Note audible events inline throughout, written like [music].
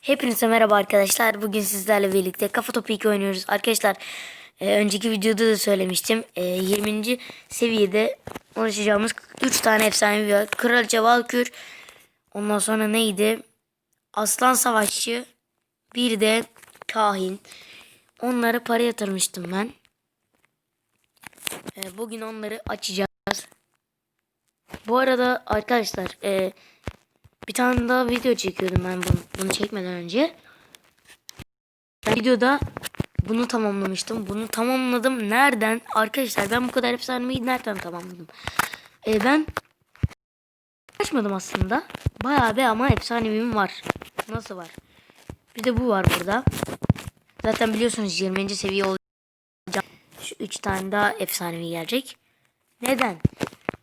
Hepinize merhaba arkadaşlar. Bugün sizlerle birlikte Kafa Topu 2 oynuyoruz. Arkadaşlar e, önceki videoda da söylemiştim. E, 20. seviyede ulaşacağımız 3 tane efsanevi var. Kraliçe Valkür. Ondan sonra neydi? Aslan Savaşçı. Bir de Kahin. Onları para yatırmıştım ben. E, bugün onları açacağız. Bu arada arkadaşlar e, bir tane daha video çekiyordum ben bunu, bunu çekmeden önce. Ben videoda bunu tamamlamıştım. Bunu tamamladım. Nereden? Arkadaşlar ben bu kadar efsaneyi nereden tamamladım? Ee, ben açmadım aslında. Bayağı bir ama efsanevim var. Nasıl var? Bir de bu var burada. Zaten biliyorsunuz 20. seviye olacak. Şu 3 tane daha efsanevi gelecek. Neden?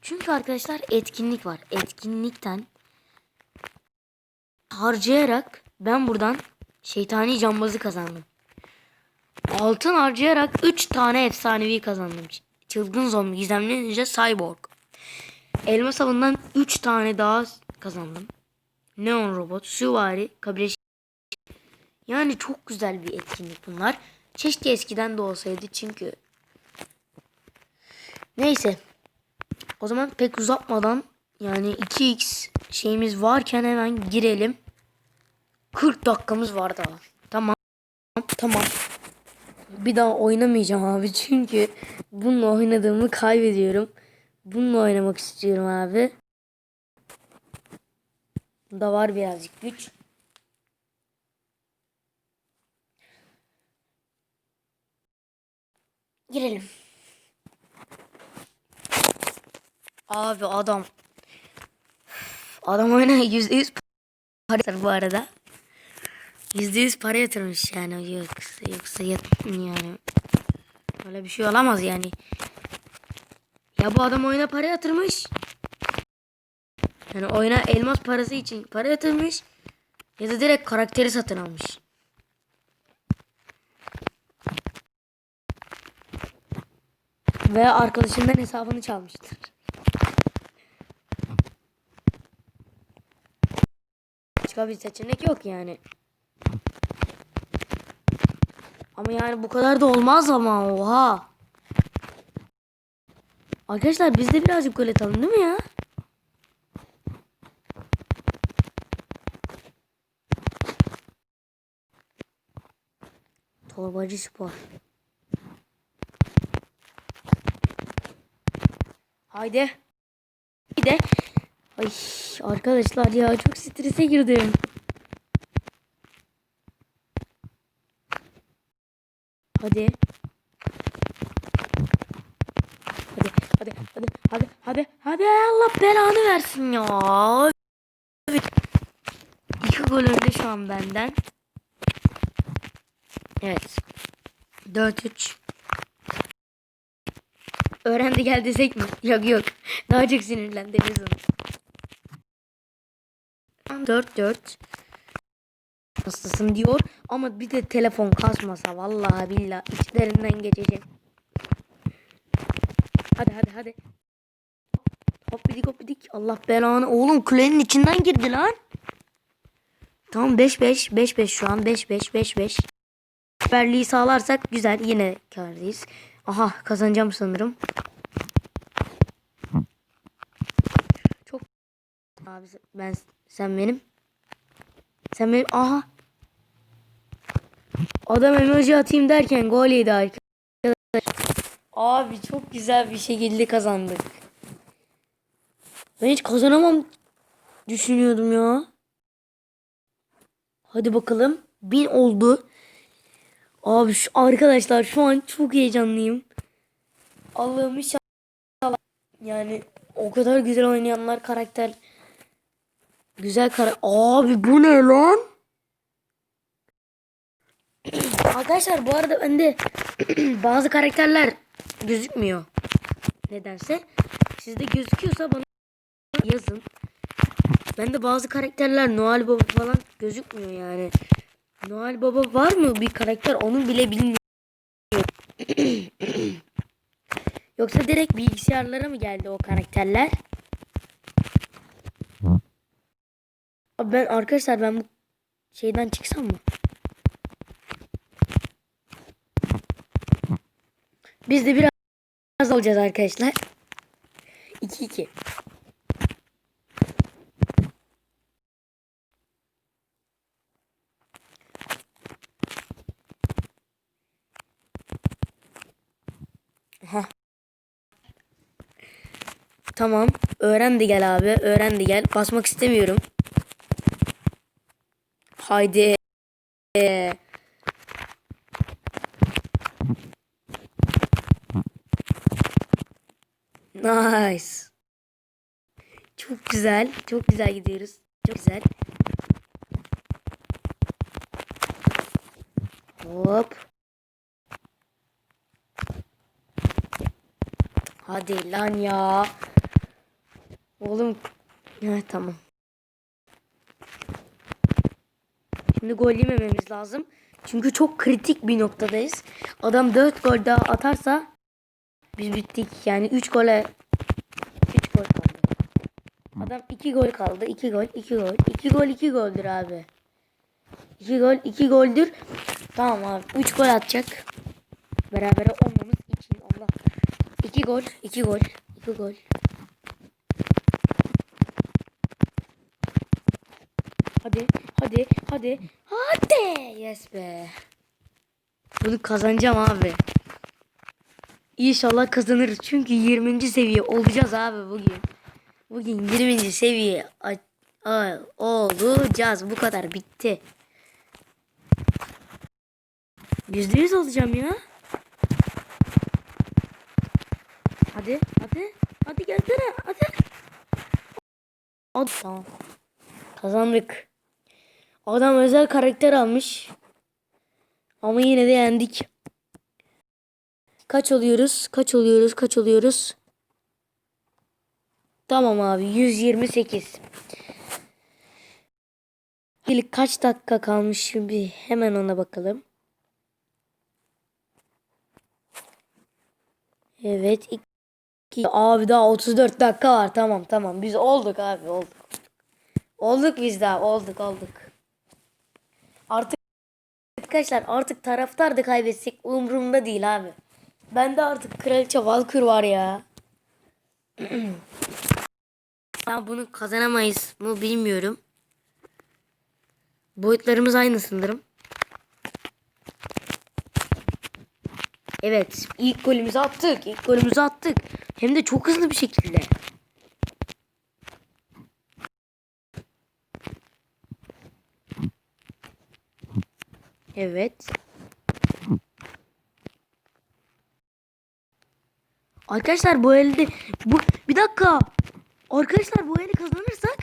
Çünkü arkadaşlar etkinlik var. Etkinlikten harcayarak ben buradan şeytani cambazı kazandım. Altın harcayarak 3 tane efsanevi kazandım. Çılgın zombi, gizemli ninja, cyborg. Elmas avından 3 tane daha kazandım. Neon robot, süvari, kabile Yani çok güzel bir etkinlik bunlar. Keşke eskiden de olsaydı çünkü. Neyse. O zaman pek uzatmadan yani 2x şeyimiz varken hemen girelim. 40 dakikamız var daha. Tamam. Tamam. Bir daha oynamayacağım abi çünkü bununla oynadığımı kaybediyorum. Bununla oynamak istiyorum abi. Bunda var birazcık güç. Girelim. Abi adam Adam oyuna [laughs] yüzde yüz para bu arada. Yüzde yüz para yatırmış yani yoksa yoksa yani öyle bir şey olamaz yani. Ya bu adam oyuna para yatırmış. Yani oyuna elmas parası için para yatırmış. Ya da direkt karakteri satın almış. Veya arkadaşından hesabını çalmıştır. Başka bir seçenek yok yani. Ama yani bu kadar da olmaz ama oha. Arkadaşlar biz de birazcık gol atalım değil mi ya? Torbacı spor. Haydi. Bir de. Ay arkadaşlar ya çok strese girdim. Hadi. Hadi hadi hadi hadi hadi hadi Allah belanı versin ya. Evet. İki gol önde şu an benden. Evet. 4-3. Öğrendi gel desek mi? Yok yok. Daha çok sinirlendiririz onu. 4-4. Hastasın diyor. Ama bir de telefon kasmasa vallahi billahi içlerinden geçeceğim. Hadi hadi hadi. Hop bidik hop bidik. Allah belanı. Oğlum kulenin içinden girdi lan. Tamam 5-5. 5-5 şu an. 5-5 5-5. Berliği sağlarsak güzel. Yine kârdayız. Aha kazanacağım sanırım. Çok abi ben sen benim. Sen benim aha. Adam emoji atayım derken gol yedi arkadaşlar. Abi çok güzel bir şekilde kazandık. Ben hiç kazanamam düşünüyordum ya. Hadi bakalım. Bin oldu. Abi şu arkadaşlar şu an çok heyecanlıyım. Allah'ım inşallah yani o kadar güzel oynayanlar karakter güzel kara Abi bu ne lan? Arkadaşlar bu arada bende [clears throat] bazı karakterler gözükmüyor. Nedense. Sizde gözüküyorsa bana yazın. Bende bazı karakterler Noel Baba falan gözükmüyor yani. Noel Baba var mı bir karakter onu bile bilmiyorum. [clears throat] Yoksa direkt bilgisayarlara mı geldi o karakterler? Abi ben arkadaşlar ben bu Şeyden çıksam mı? Biz de biraz olacağız arkadaşlar. 2-2. Aha. Tamam. Öğrendi gel abi. Öğrendi gel. Basmak istemiyorum. Haydi. Nice. Çok güzel. Çok güzel gidiyoruz. Çok güzel. Hop. Hadi lan ya. Oğlum. Evet tamam. Şimdi gol yemememiz lazım. Çünkü çok kritik bir noktadayız. Adam 4 gol daha atarsa biz bittik. Yani 3 gole 3 gol kaldı. Adam 2 gol kaldı. 2 gol, 2 gol. 2 gol, 2 goldür abi. 2 gol, 2 goldür. Tamam abi. 3 gol atacak. Beraber olmamız için Allah. 2 gol, 2 gol, 2 gol. Hadi, hadi, hadi. Hadi. Yes be. Bunu kazanacağım abi. İnşallah kazanır. Çünkü 20. seviye olacağız abi bugün. Bugün 20. seviye olacağız. Bu kadar bitti. Yüzde yüz olacağım ya. Hadi, hadi, hadi gelsene, hadi. Hadi tamam. Kazandık. Adam özel karakter almış. Ama yine de yendik. Kaç oluyoruz? Kaç oluyoruz? Kaç oluyoruz? Tamam abi 128. İlk kaç dakika kalmış şimdi hemen ona bakalım. Evet. iki- Abi daha 34 dakika var. Tamam tamam. Biz olduk abi olduk. Olduk biz daha olduk olduk. Artık arkadaşlar artık taraftar da kaybetsek umurumda değil abi. Bende artık kraliçe Valkür var ya. [clears throat] ya bunu kazanamayız mı bilmiyorum. Boyutlarımız aynı sanırım. Evet ilk golümüzü attık. İlk golümüzü attık. Hem de çok hızlı bir şekilde. Evet. Arkadaşlar bu elde bu bir dakika. Arkadaşlar bu eli kazanırsak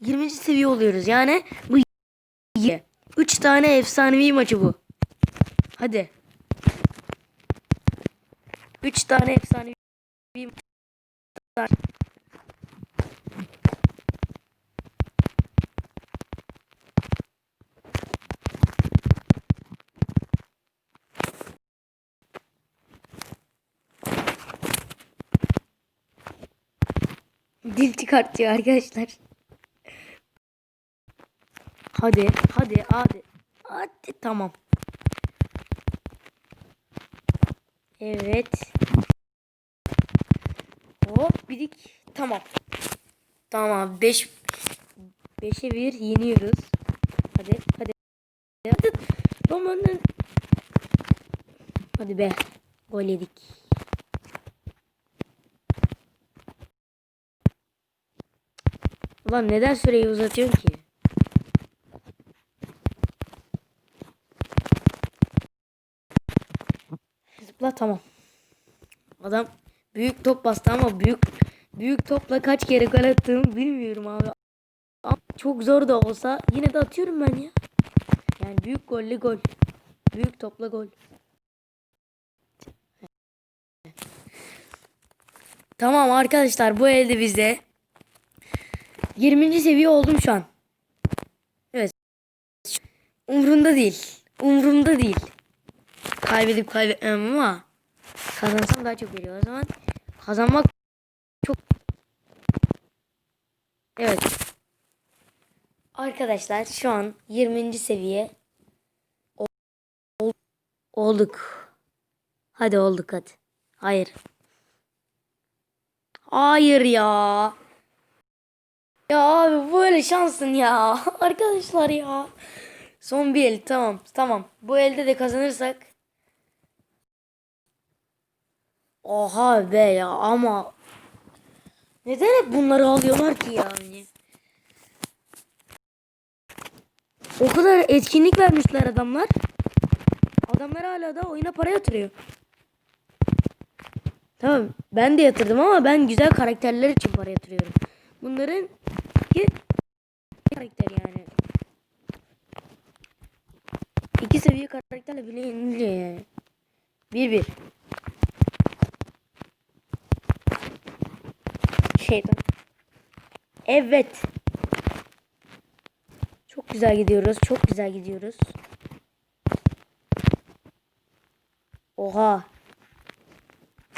20. seviye oluyoruz. Yani bu 3 tane efsanevi maçı bu. Hadi. 3 tane efsanevi maç. Dil çıkartıyor arkadaşlar. Hadi, hadi, hadi. Hadi tamam. Evet. Hop bidik. Tamam. Tamam 5 5'e 1 yeniyoruz. Hadi, hadi. Hadi. Tamam. Hadi be. Gol yedik. Ulan neden süreyi uzatıyorsun ki? Zıpla tamam. Adam büyük top bastı ama büyük büyük topla kaç kere gol attığımı bilmiyorum abi. Ama çok zor da olsa yine de atıyorum ben ya. Yani büyük golle gol. Büyük topla gol. Tamam arkadaşlar bu elde bizde. 20. seviye oldum şu an. Evet. Umrumda değil. Umrumda değil. Kaybedip kaybetmem ama kazansam daha çok veriyor. O zaman kazanmak çok Evet. Arkadaşlar şu an 20. seviye ol- ol- olduk. Hadi olduk hadi. Hayır. Hayır ya. Ya abi böyle şansın ya. [laughs] Arkadaşlar ya. Son bir el tamam tamam. Bu elde de kazanırsak. Oha be ya ama. Neden hep bunları alıyorlar ki yani? O kadar etkinlik vermişler adamlar. Adamlar hala da oyuna para yatırıyor. Tamam ben de yatırdım ama ben güzel karakterler için para yatırıyorum. Bunların ki karakter yani. İki seviye karakterle bile yeniliyor yani. Bir bir. Şeytan. Evet. Çok güzel gidiyoruz. Çok güzel gidiyoruz. Oha.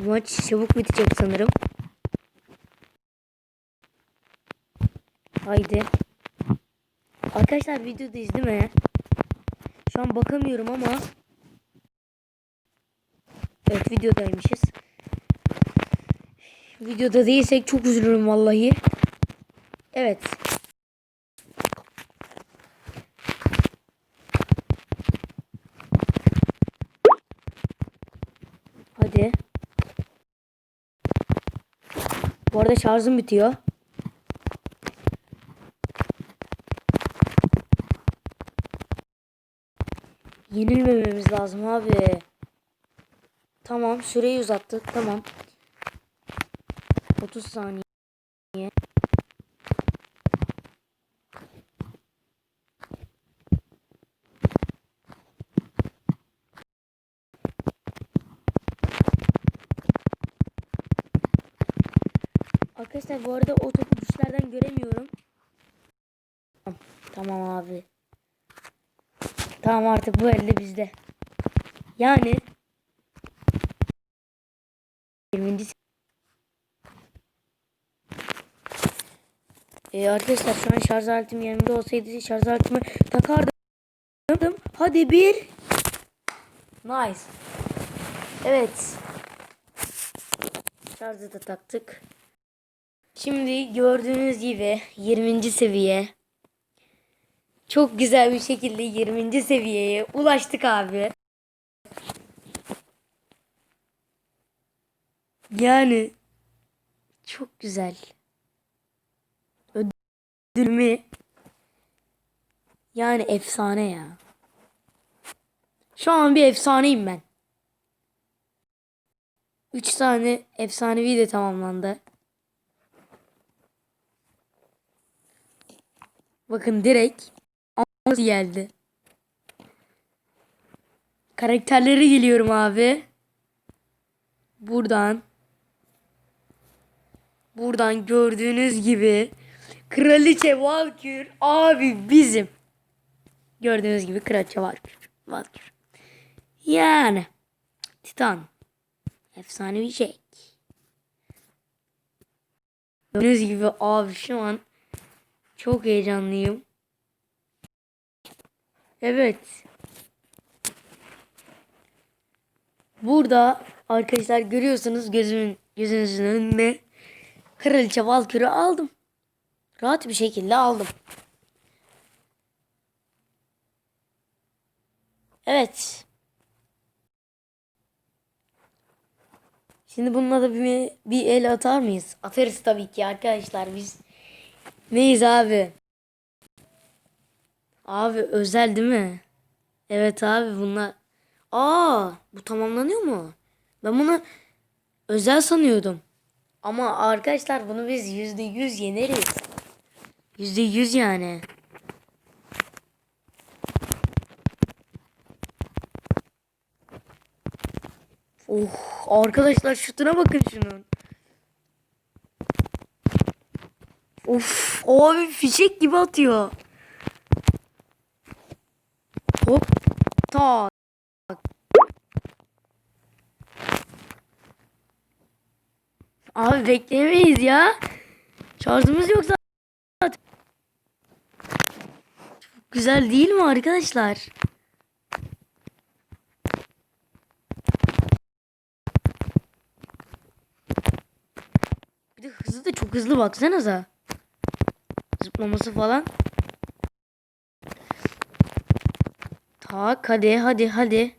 Maç çabuk bitecek sanırım. Haydi. Arkadaşlar videodayız değil mi? Şu an bakamıyorum ama. Evet videodaymışız. Videoda değilsek çok üzülürüm vallahi. Evet. Hadi. Bu arada şarjım bitiyor. Yenilmememiz lazım abi. Tamam süreyi uzattık. Tamam. 30 saniye. Arkadaşlar bu arada o topu düşlerden göremiyorum. Tamam, Tamam abi. Tamam artık bu elde bizde. Yani 20. Ee, arkadaşlar şu an şarj aletim yanımda olsaydı şarj aletimi takardım. Hadi bir. Nice. Evet. Şarjı da taktık. Şimdi gördüğünüz gibi 20. seviye. Çok güzel bir şekilde 20. seviyeye ulaştık abi. Yani çok güzel. Ödülümü yani efsane ya. Şu an bir efsaneyim ben. 3 tane efsanevi de tamamlandı. Bakın direkt nasıl geldi. Karakterleri geliyorum abi. Buradan. Buradan gördüğünüz gibi Kraliçe Valkür abi bizim. Gördüğünüz gibi Kraliçe Valkür. Valkür. Yani Titan. Efsane bir şey. Gördüğünüz gibi abi şu an çok heyecanlıyım. Evet. Burada arkadaşlar görüyorsunuz gözümün gözünüzün önünde Kraliçe Valkür'ü aldım. Rahat bir şekilde aldım. Evet. Şimdi bununla da bir, bir el atar mıyız? Atarız tabii ki arkadaşlar biz. Neyiz abi? Abi özel değil mi? Evet abi bunlar. Aa bu tamamlanıyor mu? Ben bunu özel sanıyordum. Ama arkadaşlar bunu biz yüzde yüz yeneriz. Yüzde yüz yani. Oh arkadaşlar şutuna bakın şunun. Of abi fişek gibi atıyor. Hop tak. Abi bekleyemeyiz ya. Şarjımız yok zaten. güzel değil mi arkadaşlar? Bir de hızı da çok hızlı baksanıza. Zıplaması falan. Tak hadi hadi hadi.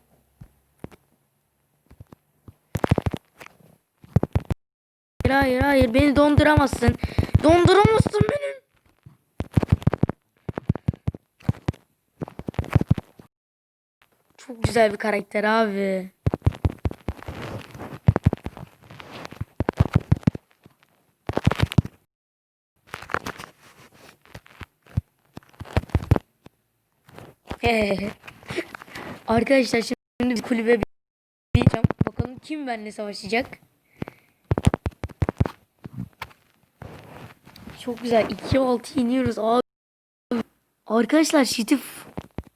Hayır hayır hayır beni donduramazsın. Donduramazsın beni. Çok güzel bir karakter abi. Arkadaşlar şimdi bir kulübe bir diyeceğim. Bakalım kim benimle savaşacak. Çok güzel. 2-6 iniyoruz abi. Arkadaşlar şutu,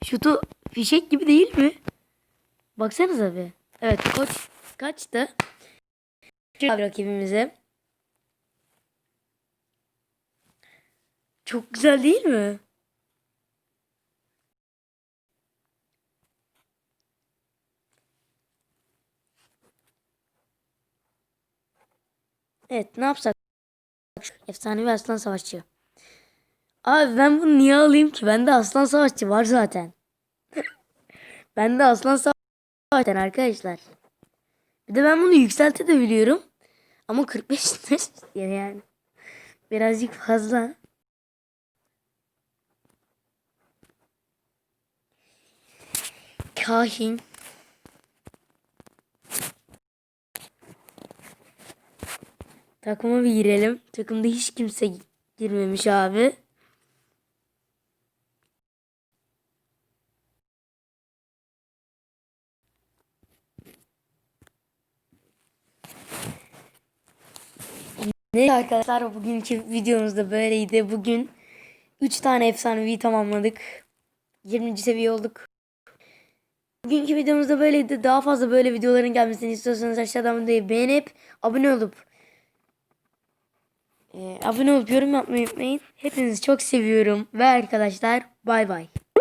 şutu fişek gibi değil mi? Baksanıza bir. Evet koç kaçtı. Abi rakibimize. Çok güzel değil mi? Evet ne yapsak? Efsanevi aslan savaşçı. Abi ben bunu niye alayım ki? Bende aslan savaşçı var zaten. [laughs] Bende aslan savaşçı arkadaşlar. Bir de ben bunu yükselte de biliyorum. Ama 45 [laughs] yani birazcık fazla. Kahin. Takıma bir girelim. Takımda hiç kimse girmemiş abi. Ne arkadaşlar bugünkü videomuz da böyleydi. Bugün 3 tane efsanevi tamamladık. 20. seviye olduk. Bugünkü videomuz da böyleydi. Daha fazla böyle videoların gelmesini istiyorsanız aşağıdan videoyu beğenip abone olup e, abone olup yorum yapmayı unutmayın. Hepinizi çok seviyorum ve arkadaşlar bay bay.